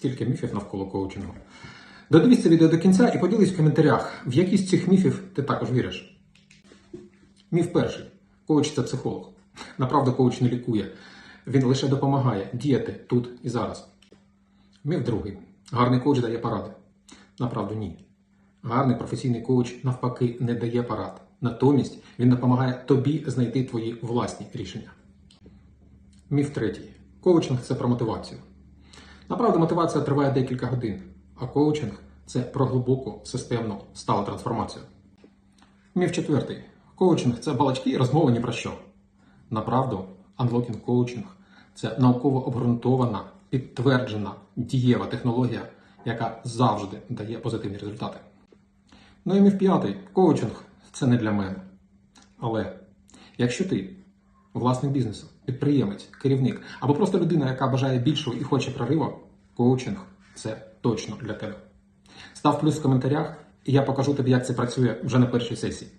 Стільки міфів навколо коучингу. Додивись це відео до кінця і поділись в коментарях, в які цих міфів ти також віриш. Міф перший. Коуч це психолог. Направду коуч не лікує. Він лише допомагає діяти тут і зараз. Міф другий. Гарний коуч дає поради. Направду ні. Гарний професійний коуч навпаки не дає порад. Натомість він допомагає тобі знайти твої власні рішення. Міф третій. Коучинг це про мотивацію. Направду, мотивація триває декілька годин, а коучинг це про глибоку, системну, сталу трансформацію. Міф четвертий. Коучинг це балачки і розмови ні про що. Направду, Unlocking коучинг це науково обґрунтована, підтверджена, дієва технологія, яка завжди дає позитивні результати. Ну і міф п'ятий. Коучинг це не для мене. Але якщо ти власник бізнесу, підприємець, керівник або просто людина, яка бажає більшого і хоче прориву, коучинг це точно для тебе. Став плюс в коментарях, і я покажу тобі, як це працює вже на першій сесії.